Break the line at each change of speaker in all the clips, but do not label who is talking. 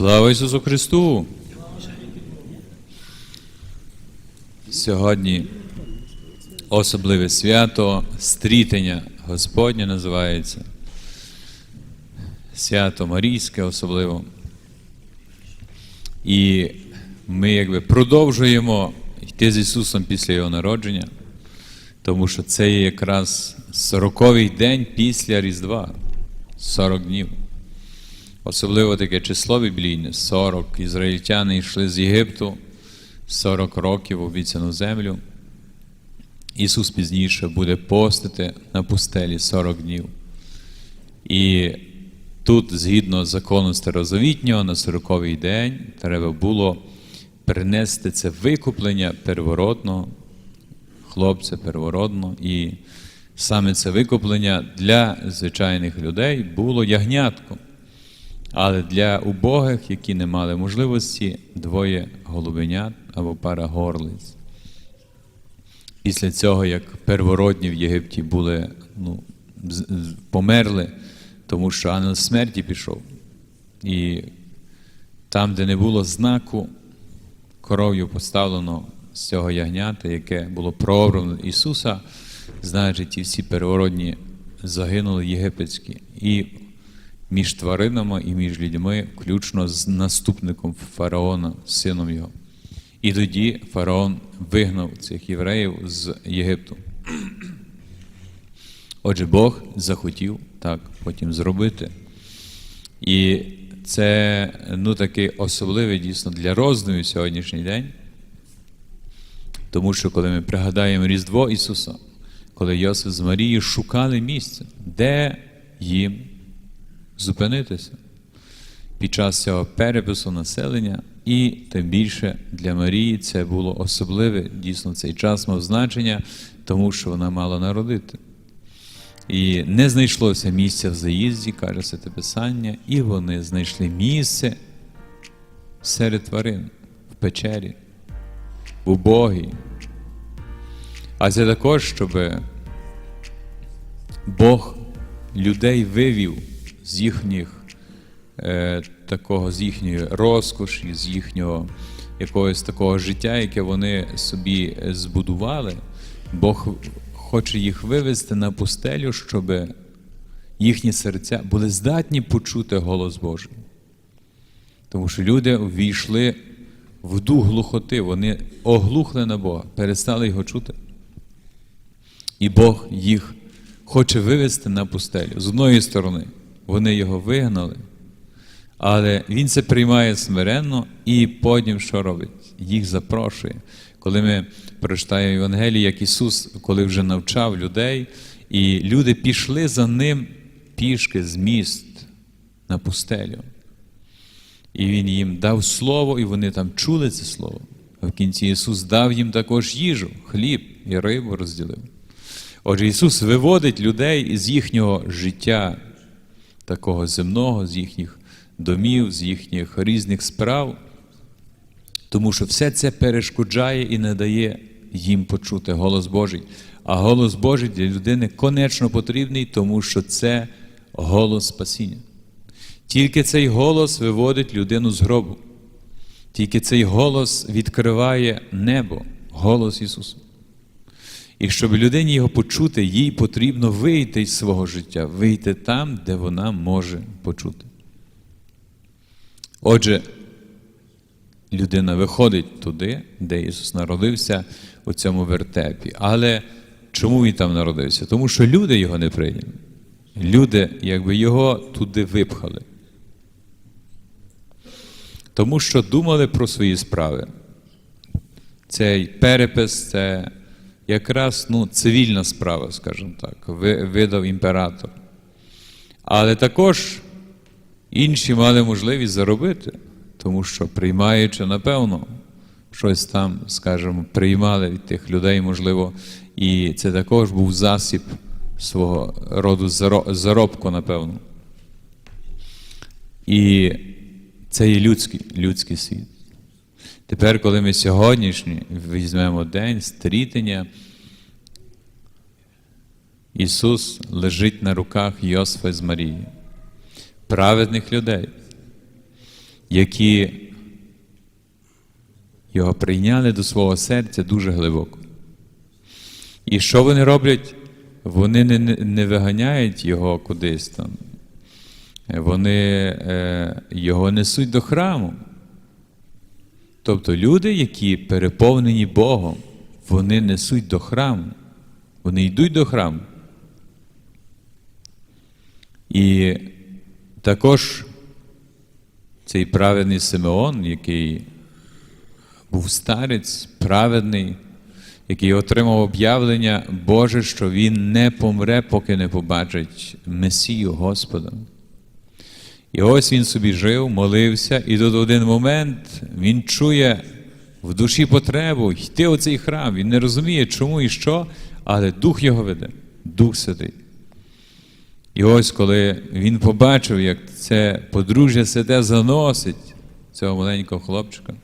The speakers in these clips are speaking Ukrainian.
Слава Ісусу Христу! Сьогодні особливе свято стрітення Господнє називається. Свято Марійське особливо. І ми якби продовжуємо йти з Ісусом після Його народження, тому що це є якраз 40-й день після Різдва, 40 днів. Особливо таке число біблійне 40. Ізраїльтяни йшли з Єгипту 40 років в обіцяну землю. Ісус пізніше буде постити на пустелі 40 днів. І тут, згідно закону старозавітнього, на 40-й день треба було принести це викуплення первородного, хлопця первородного. І саме це викуплення для звичайних людей було ягнятком. Але для убогих, які не мали можливості, двоє голубенят або пара горлиць. Після цього, як первородні в Єгипті були, ну, померли, тому що ангел смерті пішов. І там, де не було знаку, кров'ю поставлено з цього ягнята, яке було прообрано Ісуса, значить, ті всі первородні загинули єгипетські. І між тваринами і між людьми, включно з наступником фараона, сином його. І тоді фараон вигнав цих євреїв з Єгипту. Отже, Бог захотів так потім зробити. І це ну, такий особливий дійсно для роздумів сьогоднішній день. Тому що коли ми пригадаємо Різдво Ісуса, коли Йосиф з Марією шукали місце, де їм зупинитися під час цього перепису населення, і тим більше для Марії це було особливе, дійсно цей час мав значення, тому що вона мала народити. І не знайшлося місця в заїзді, каже Святе Писання, і вони знайшли місце серед тварин в печері, в убогій. А це також, щоб Бог людей вивів з їхніх е, такого, з їхньої розкоші, з їхнього якогось такого життя, яке вони собі е, збудували. Бог хоче їх вивести на пустелю, щоб їхні серця були здатні почути голос Божий. Тому що люди ввійшли в дух глухоти, вони оглухли на Бога, перестали його чути. І Бог їх хоче вивести на пустелю. З одної сторони, вони його вигнали, але Він це приймає смиренно і потім що робить? Їх запрошує. Коли ми прочитаємо Євангелії, як Ісус, коли вже навчав людей, і люди пішли за ним пішки з міст на пустелю. І Він їм дав слово, і вони там чули це слово. А в кінці Ісус дав їм також їжу, хліб і рибу розділив. Отже, Ісус виводить людей з їхнього життя, такого земного, з їхніх домів, з їхніх різних справ, тому що все це перешкоджає і не дає їм почути голос Божий. А голос Божий для людини конечно потрібний, тому що це голос спасіння. Тільки цей голос виводить людину з гробу. Тільки цей голос відкриває небо, голос Ісуса. І щоб людині його почути, їй потрібно вийти з свого життя, вийти там, де вона може почути. Отже, людина виходить туди, де Ісус народився у цьому вертепі. Але чому він там народився? Тому що люди його не прийняли. Люди, якби його туди випхали. Тому що думали про свої справи. Цей перепис це якраз ну, цивільна справа, скажімо так, видав імператор. Але також інші мали можливість заробити, тому що приймаючи, напевно, щось там, скажімо, приймали від тих людей, можливо, і це також був засіб свого роду заробку, напевно. І це є людський, людський світ. Тепер, коли ми сьогоднішній візьмемо день стрітення, Ісус лежить на руках Йосифа з Марії, праведних людей. які його прийняли до свого серця дуже глибоко. І що вони роблять? Вони не, не, виганяють його кудись там. Вони е, його несуть до храму. Тобто люди, які переповнені Богом, вони несуть до храму. Вони йдуть до храму. І також цей праведний Симеон, який був старець, праведний, який отримав об'явлення Боже, що він не помре, поки не побачить Месію Господа. І ось він собі жив, молився, і тут в один момент він чує в душі потребу йти у цей храм. Він не розуміє, чому і що, але Дух його веде, Дух Святий. І ось коли він побачив, як це подружжя святе заносить цього маленького хлопчика,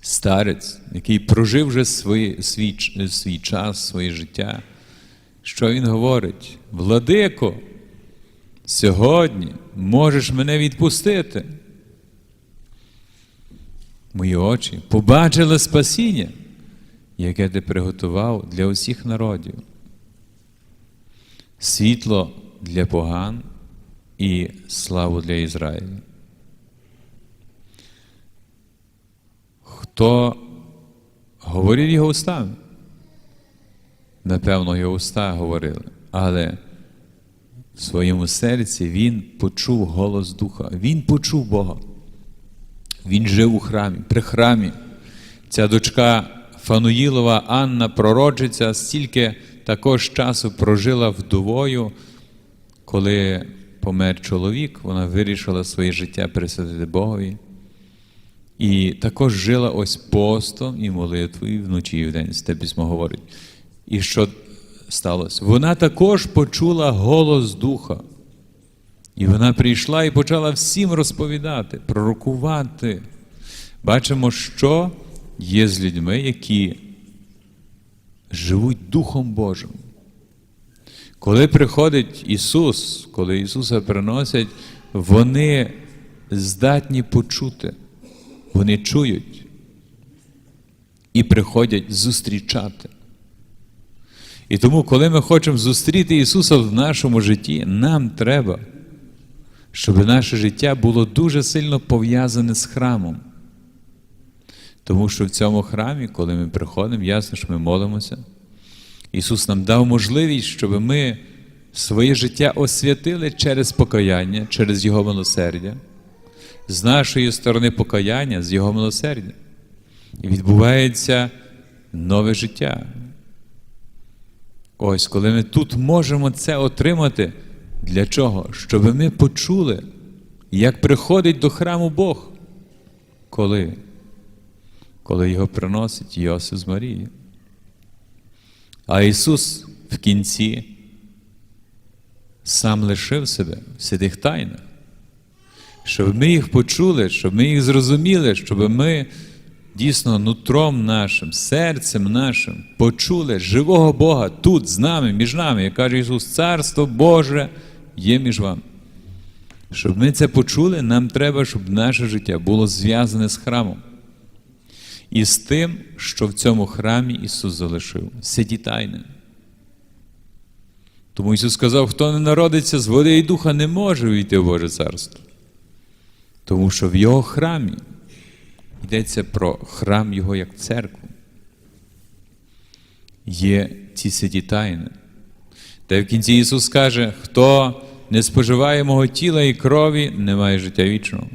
старець, який прожив вже свій, свій, свій час, своє життя, що він говорить? Владико, сьогодні можеш мене відпустити. Мої очі побачили спасіння, яке ти приготував для усіх народів. Світло для поган і славу для Ізраїля. Хто говорив його устами? Напевно, його уста говорили, але в своєму серці він почув голос Духа, він почув Бога. Він жив у храмі, при храмі. Ця дочка Фануїлова Анна, пророчиця, стільки також часу прожила вдовою, коли помер чоловік, вона вирішила своє життя присвятити Богові. І також жила ось постом і молитвою вночі і вдень, це письмо говорить. І що сталося? Вона також почула голос Духа. І вона прийшла і почала всім розповідати, пророкувати. Бачимо, що є з людьми, які живуть Духом Божим. Коли приходить Ісус, коли Ісуса приносять, вони здатні почути, вони чують і приходять зустрічати. І тому, коли ми хочемо зустріти Ісуса в нашому житті, нам треба, щоб наше життя було дуже сильно пов'язане з храмом. Тому що в цьому храмі, коли ми приходимо, ясно, що ми молимося. Ісус нам дав можливість, щоб ми своє життя освятили через покаяння, через Його милосердя, з нашої сторони покаяння, з Його милосердя. І відбувається нове життя. Ось, коли ми тут можемо це отримати, для чого? Щоб ми почули, як приходить до храму Бог. Коли? Коли його приносить Йосиф з Марією. А Ісус в кінці сам лишив себе в святих тайнах, щоб ми їх почули, щоб ми їх зрозуміли, щоб ми дійсно нутром нашим, серцем нашим почули живого Бога тут, з нами, між нами, як каже Ісус, Царство Боже є між вами. Щоб ми це почули, нам треба, щоб наше життя було зв'язане з храмом. І з тим, що в цьому храмі Ісус залишив, сиді тайне. Тому Ісус сказав, хто не народиться з води і духа, не може війти в Боже Царство. Тому що в Його храмі йдеться про храм Його як церкву. Є ці сиді тайни. Та в кінці Ісус каже, хто не споживає мого тіла і крові, не має життя вічного.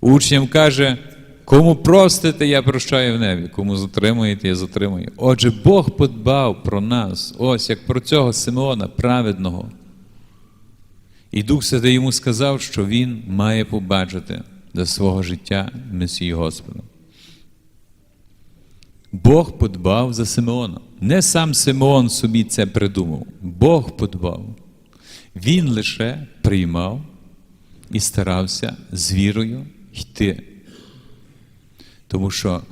Учням каже, кому простите, я прощаю в небі, кому затримуєте, я затримую. Отже, Бог подбав про нас, ось як про цього Симеона, праведного. І Дух Святий йому сказав, що він має побачити до свого життя Месію Господа. Бог подбав за Симеона. Не сам Симеон собі це придумав. Бог подбав. Він лише приймав і старався з вірою йти. Тому що,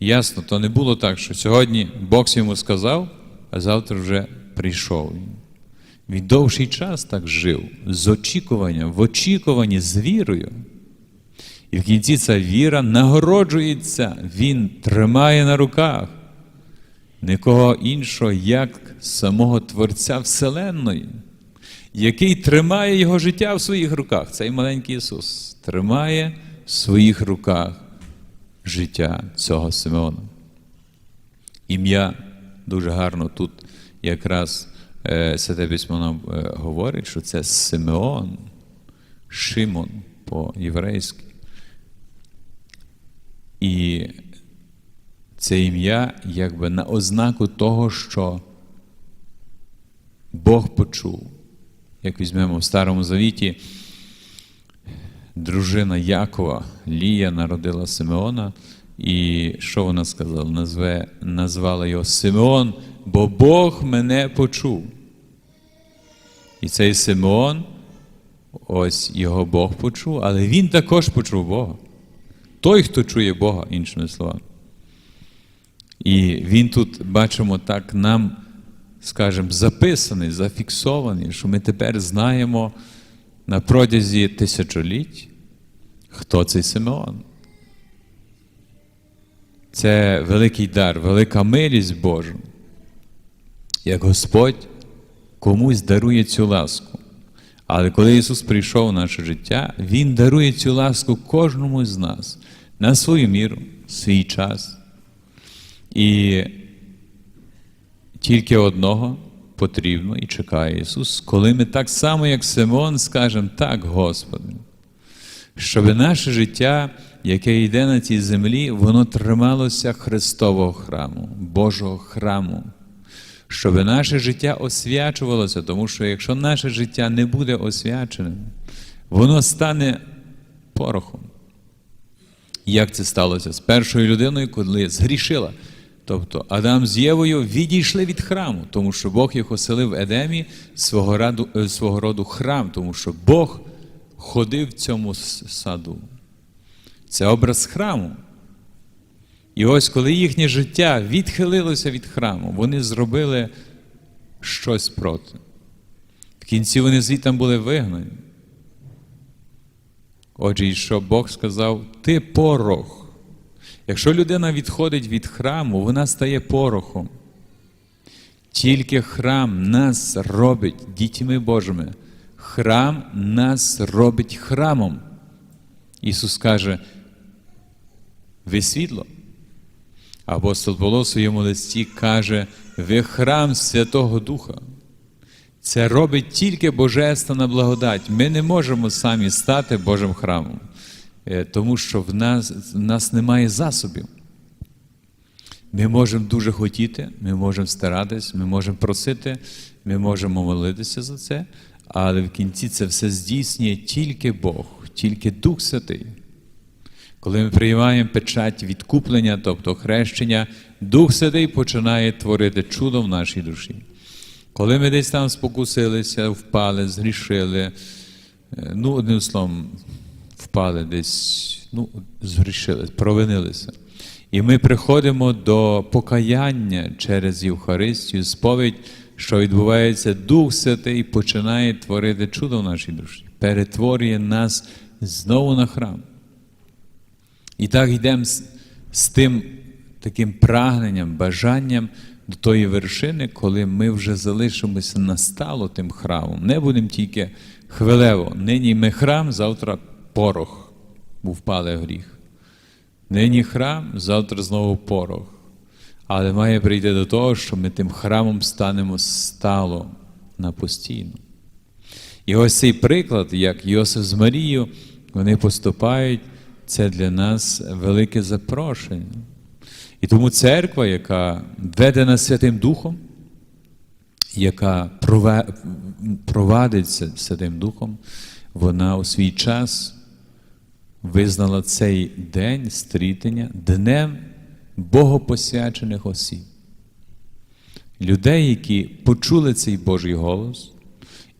ясно, то не було так, що сьогодні Бог йому сказав, а завтра вже прийшов. Він довший час так жив, з очікуванням, в очікуванні, з вірою. І в кінці ця віра нагороджується, він тримає на руках нікого іншого, як самого Творця Вселенної, який тримає його життя в своїх руках. Цей маленький Ісус тримає в своїх руках життя цього Симеона. Ім'я дуже гарно тут якраз е, Святе Письмо нам е, говорить, що це Симеон, Шимон по-єврейськи. І це ім'я якби на ознаку того, що Бог почув. Як візьмемо в Старому Завіті, дружина Якова Лія народила Симеона, і що вона сказала? Назве, назвала його Симеон, бо Бог мене почув. І цей Симеон, ось його Бог почув, але він також почув Бога. Той, хто чує Бога, іншими словами. І він тут, бачимо, так нам, скажімо, записаний, зафіксований, що ми тепер знаємо на протязі тисячоліть, хто цей Симеон. Це великий дар, велика милість Божа. Як Господь комусь дарує цю ласку. Але коли Ісус прийшов в наше життя, Він дарує цю ласку кожному з нас на свою міру, свій час. І тільки одного потрібно і чекає Ісус, коли ми так само, як Симон, скажемо так, Господи, щоб наше життя, яке йде на цій землі, воно трималося Христового храму, Божого храму. Щоб наше життя освячувалося, тому що якщо наше життя не буде освяченим, воно стане порохом. Як це сталося з першою людиною, коли згрішила? Тобто Адам з Євою відійшли від храму, тому що Бог їх оселив в Едемі свого, раду, е, свого роду храм, тому що Бог ходив в цьому саду. Це образ храму. І ось коли їхнє життя відхилилося від храму, вони зробили щось проти. В кінці вони звідти були вигнані. Отже, і що Бог сказав, ти порох. Якщо людина відходить від храму, вона стає порохом. Тільки храм нас робить дітьми Божими. Храм нас робить храмом. Ісус каже, ви світло. Апостол Павло в своєму листі каже, ви храм Святого Духа. Це робить тільки Божественна благодать. Ми не можемо самі стати Божим храмом, е, тому що в нас, в нас немає засобів. Ми можемо дуже хотіти, ми можемо старатись, ми можемо просити, ми можемо молитися за це, але в кінці це все здійснює тільки Бог, тільки Дух Святий. Коли ми приймаємо печать відкуплення, тобто хрещення, Дух Святий починає творити чудо в нашій душі. Коли ми десь там спокусилися, впали, згрішили, е, ну, одним словом, впали десь, ну, згрішили, провинилися. І ми приходимо до покаяння через Євхаристію, сповідь, що відбувається Дух Святий починає творити чудо в нашій душі, перетворює нас знову на храм. І так йдемо з, з тим таким прагненням, бажанням до тої вершини, коли ми вже залишимося настало тим храмом. Не будемо тільки хвилево. Нині ми храм, завтра порох, бо впали гріх. Нині храм, завтра знову порох. Але має прийти до того, що ми тим храмом станемо стало на постійно. І ось цей приклад, як Йосиф з Марією, вони поступають, це для нас велике запрошення. І тому церква, яка ведена Святим Духом, яка провадиться Святим Духом, вона у свій час визнала цей день стрітення днем богопосвячених осіб. Людей, які почули цей Божий голос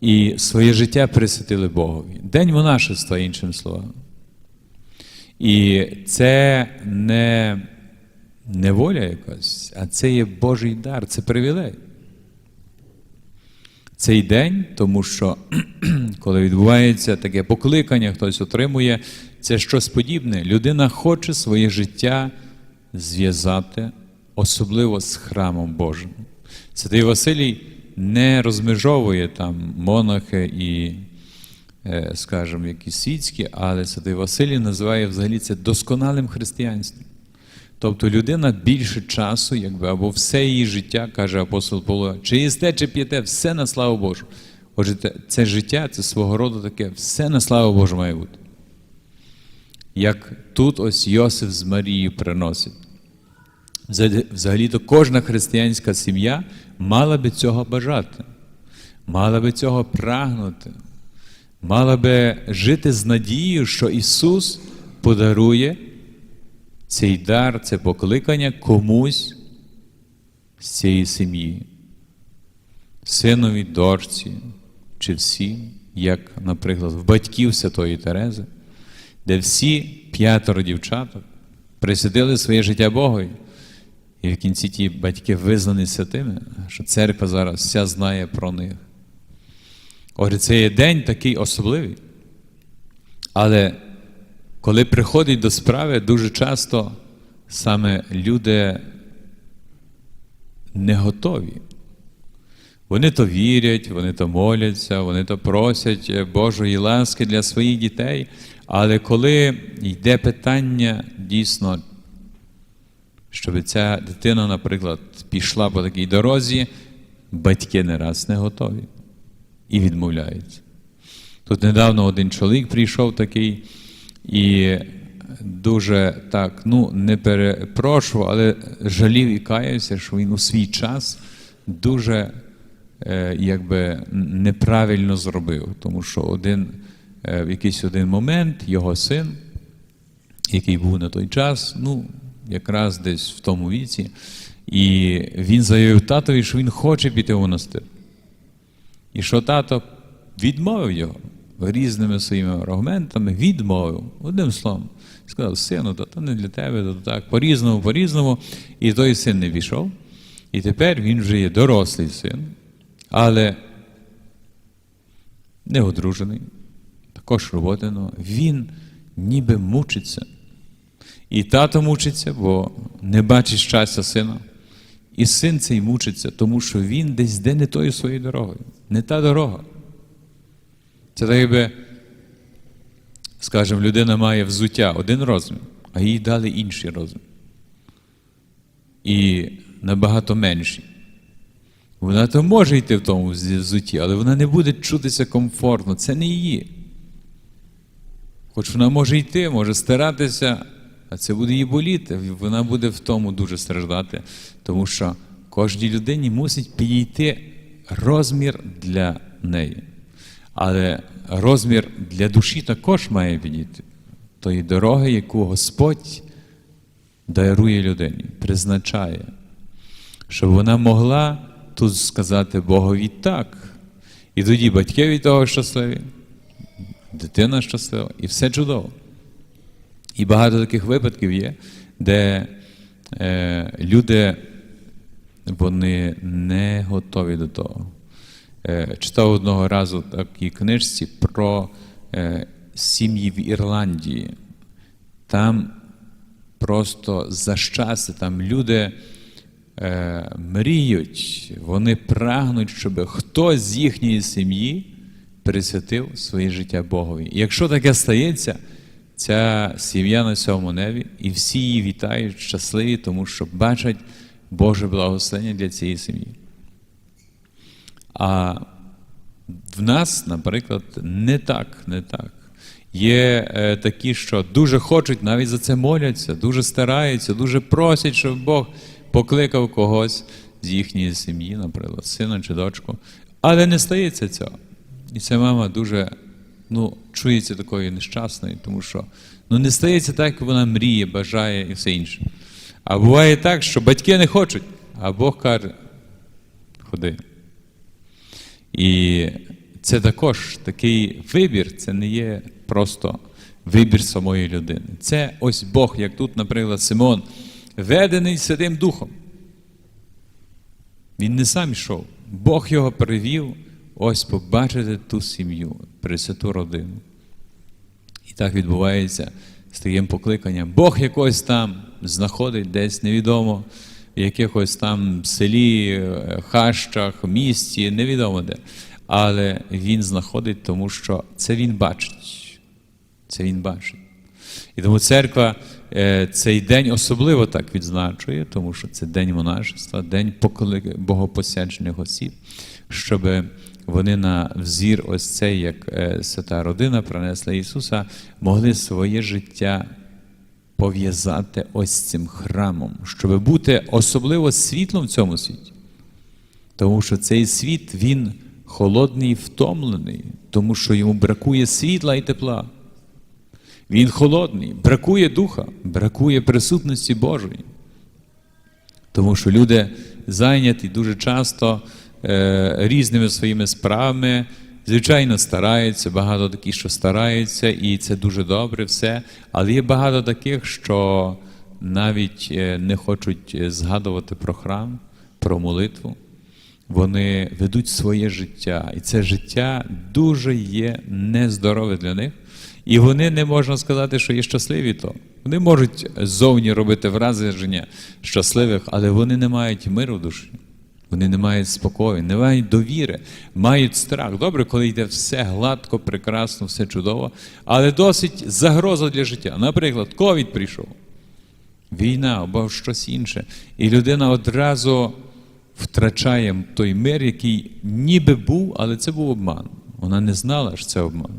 і своє життя присвятили Богові. День монашества, іншим словом. І це не неволя якась, а це є Божий дар, це привілей. Цей день, тому що коли відбувається таке покликання, хтось отримує, це щось подібне. Людина хоче своє життя зв'язати, особливо з храмом Божим. Святий Василій не розмежовує там монахи і, скажімо, якісь світські, але Святий Василій називає взагалі це досконалим християнством. Тобто людина більше часу, якби, або все її життя, каже апостол Павло, чи їсте, чи п'єте, все на славу Божу. Отже, це життя, це свого роду таке, все на славу Божу має бути. Як тут ось Йосиф з Марією приносить. Взагалі-то кожна християнська сім'я мала би цього бажати, мала би цього прагнути, мала би жити з надією, що Ісус подарує цей дар, це покликання комусь з цієї сім'ї, синові, дочці чи всім, як, наприклад, в батьків Святої Терези, де всі п'ятеро дівчаток присвятили своє життя Богові. І в кінці ті батьки визнані святими, що церква зараз вся знає про них. Отже, це є день такий особливий. Але коли приходить до справи, дуже часто саме люди не готові. Вони то вірять, вони то моляться, вони то просять е, Божої ласки для своїх дітей. Але коли йде питання дійсно, щоб ця дитина, наприклад, пішла по такій дорозі, батьки не раз не готові і відмовляються. Тут недавно один чоловік прийшов такий і дуже так, ну, не перепрошував, але жалів і каявся, що він у свій час дуже е, якби неправильно зробив. Тому що один, е, в якийсь один момент його син, який був на той час, ну, якраз десь в тому віці, і він заявив татові, що він хоче піти в монастир. І що тато відмовив його різними своїми аргументами, відмовив, одним словом. Сказав, сину, то, то не для тебе, то так, по-різному, по-різному. І той син не пішов. І тепер він вже є дорослий син, але не одружений, також роботи, він ніби мучиться. І тато мучиться, бо не бачить щастя сина. І син цей мучиться, тому що він десь де не тою своєю дорогою. Не та дорога. Це так якби, скажімо, людина має взуття один розмір, а їй дали інший розмір. І набагато менший. Вона то може йти в тому взутті, але вона не буде чутися комфортно. Це не її. Хоч вона може йти, може старатися, а це буде її боліти. Вона буде в тому дуже страждати, тому що кожній людині мусить підійти розмір для неї. Але розмір для душі також має підійти. Тої дороги, яку Господь дарує людині, призначає, щоб вона могла тут сказати Богові так. І тоді батьки від того щасливі, дитина щаслива, і все чудово. І багато таких випадків є, де е, люди вони не готові до того. Е, читав одного разу такій книжці про е, сім'ї в Ірландії. Там просто за щастя, там люди е, мріють, вони прагнуть, щоб хтось з їхньої сім'ї присвятив своє життя Богові. І якщо таке стається, ця сім'я на цьому небі, і всі її вітають, щасливі, тому що бачать Боже благословення для цієї сім'ї. А в нас, наприклад, не так, не так. Є е, такі, що дуже хочуть, навіть за це моляться, дуже стараються, дуже просять, щоб Бог покликав когось з їхньої сім'ї, наприклад, сина чи дочку. Але не стається цього. І ця мама дуже ну, чується такою нещасною, тому що ну, не стається так, як вона мріє, бажає і все інше. А буває так, що батьки не хочуть, а Бог каже: ходи. І це також такий вибір, це не є просто вибір самої людини. Це ось Бог, як тут, наприклад, Симон, ведений Святим Духом. Він не сам йшов. Бог його привів ось побачити ту сім'ю, пресвяту родину. І Так відбувається з таким покликанням. Бог якось там знаходить десь невідомо, в якихось там селі, хащах, місті, невідомо де. Але він знаходить, тому що це він бачить. Це він бачить. І тому церква е, цей день особливо так відзначує, тому що це день монашества, день богопосяджених осіб, щоб вони на взір ось цей, як е, свята родина принесла Ісуса, могли своє життя пов'язати ось цим храмом, щоб бути особливо світлом в цьому світі. Тому що цей світ, він холодний і втомлений, тому що йому бракує світла і тепла. Він холодний, бракує духа, бракує присутності Божої. Тому що люди зайняті дуже часто е, різними своїми справами, звичайно, стараються, багато таких, що стараються, і це дуже добре все. Але є багато таких, що навіть е, не хочуть е, згадувати про храм, про молитву. Вони ведуть своє життя, і це життя дуже є нездорове для них. І вони не можна сказати, що є щасливі то. Вони можуть зовні робити враження щасливих, але вони не мають миру в душі. Вони не мають спокою, не мають довіри, мають страх. Добре, коли йде все гладко, прекрасно, все чудово, але досить загроза для життя. Наприклад, ковід прийшов, війна або щось інше. І людина одразу втрачає той мир, який ніби був, але це був обман. Вона не знала, що це обман.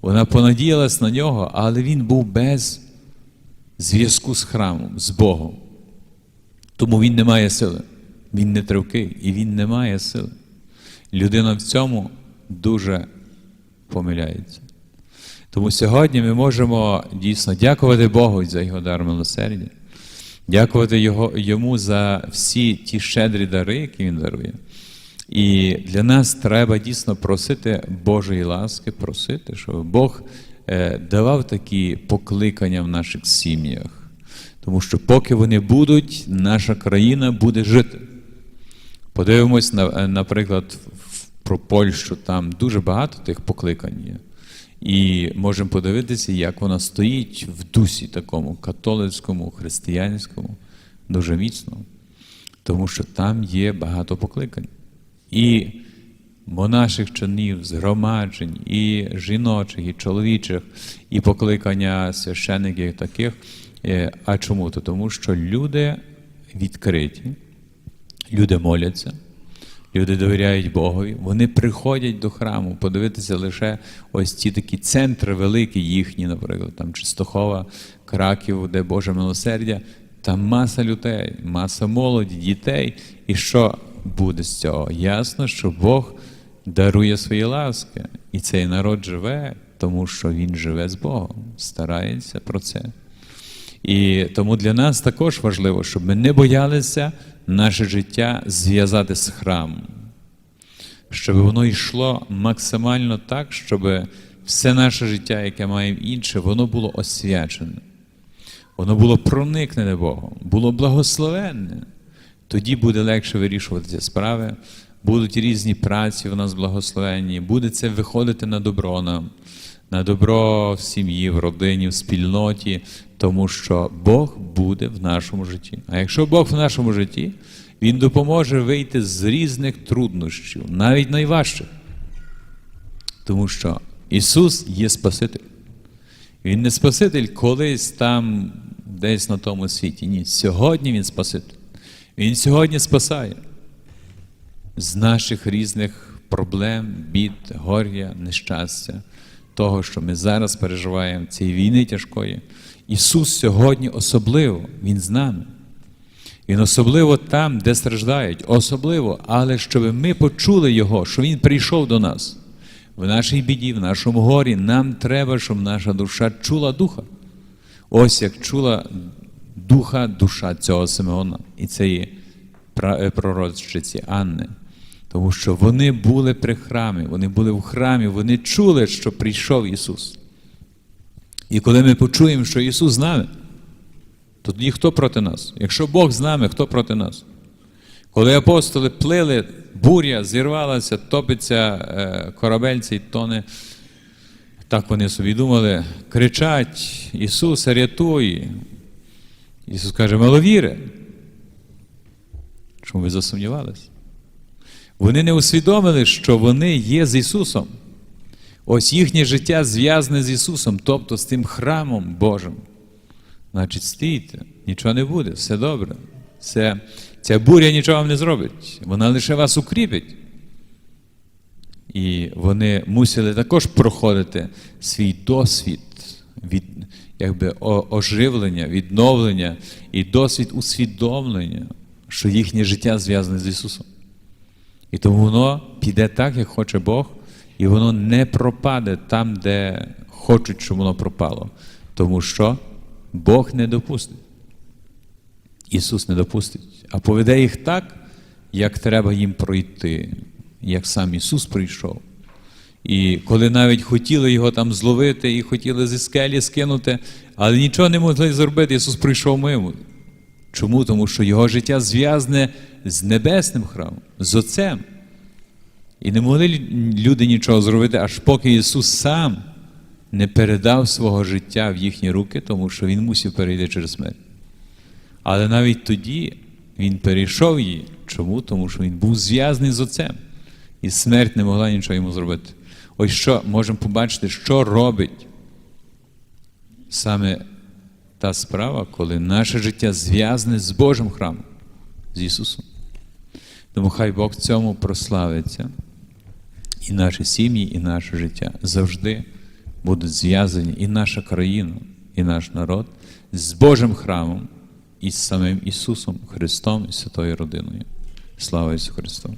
Вона понадіялась на нього, але він був без зв'язку з храмом, з Богом. Тому він не має сили. Він не тривкий і він не має сили. Людина в цьому дуже помиляється. Тому сьогодні ми можемо дійсно дякувати Богу за його дар милосердя, дякувати його, йому за всі ті щедрі дари, які він дарує. І для нас треба дійсно просити Божої ласки, просити, щоб Бог е, давав такі покликання в наших сім'ях. Тому що поки вони будуть, наша країна буде жити. Подивимось, е, наприклад, про Польщу, там дуже багато тих покликань є. І можемо подивитися, як вона стоїть в дусі такому католицькому, християнському, дуже міцно. Тому що там є багато покликань. І монаших чинів, згромаджень, і жіночих, і чоловічих, і покликання священиків таких. Е, А чому? То тому що люди відкриті, люди моляться, люди довіряють Богові, вони приходять до храму, подивитися лише ось ці такі центри великі, їхні, наприклад, там Чистохова, Краків, де Боже милосердя. Там маса людей, маса молоді, дітей. І що буде з цього? Ясно, що Бог дарує свої ласки. І цей народ живе, тому що він живе з Богом, старається про це. І тому для нас також важливо, щоб ми не боялися наше життя зв'язати з храмом, щоб воно йшло максимально так, щоб все наше життя, яке маємо інше, воно було освячене. Воно було проникнене Богом, було благословенне. Тоді буде легше вирішувати ці справи, будуть різні праці в нас благословенні, буде це виходити на добро нам, на добро в сім'ї, в родині, в спільноті, тому що Бог буде в нашому житті. А якщо Бог в нашому житті, Він допоможе вийти з різних труднощів, навіть найважчих. Тому що Ісус є Спаситель. Він не Спаситель колись там, десь на тому світі. Ні, сьогодні Він Спаситель. Він сьогодні спасає з наших різних проблем, бід, горя, нещастя, того, що ми зараз переживаємо, цієї війни тяжкої. Ісус сьогодні особливо, Він з нами. Він особливо там, де страждають, особливо, але щоб ми почули Його, що Він прийшов до нас. В нашій біді, в нашому горі, нам треба, щоб наша душа чула духа. Ось як чула духа душа цього Симеона і цієї е, пророчиці Анни. Тому що вони були при храмі, вони були в храмі, вони чули, що прийшов Ісус. І коли ми почуємо, що Ісус з нами, то тоді хто проти нас? Якщо Бог з нами, хто проти нас? Коли апостоли плили, буря зірвалася, топиться е, корабель цей тоне, Так вони собі думали, кричать, Ісусе, рятуй. Ісус каже, маловіри. Чому ви засумнівались? Вони не усвідомили, що вони є з Ісусом. Ось їхнє життя зв'язане з Ісусом, тобто з тим храмом Божим. Значить, стійте, нічого не буде, все добре. Це, ця буря нічого вам не зробить. Вона лише вас укріпить. І вони мусили також проходити свій досвід від якби, оживлення, відновлення і досвід усвідомлення, що їхнє життя зв'язане з Ісусом. І тому воно піде так, як хоче Бог, і воно не пропаде там, де хочуть, щоб воно пропало. Тому що Бог не допустить. Ісус не допустить, а поведе їх так, як треба їм пройти, як сам Ісус прийшов. І коли навіть хотіли його там зловити і хотіли зі скелі скинути, але нічого не могли зробити, Ісус прийшов мимо. Чому? Тому що його життя зв'язане з небесним храмом, з Отцем. І не могли люди нічого зробити, аж поки Ісус сам не передав свого життя в їхні руки, тому що Він мусив перейти через смерть. Але навіть тоді він перейшов її. Чому? Тому що він був зв'язаний з Отцем. І смерть не могла нічого йому зробити. Ось що можемо побачити, що робить саме та справа, коли наше життя зв'язане з Божим храмом, з Ісусом. Тому хай Бог цьому прославиться. І наші сім'ї, і наше життя завжди будуть зв'язані, і наша країна, і наш народ з Божим храмом, і з самим Ісусом Христом і Святою Родиною. Слава Ісусу Христу!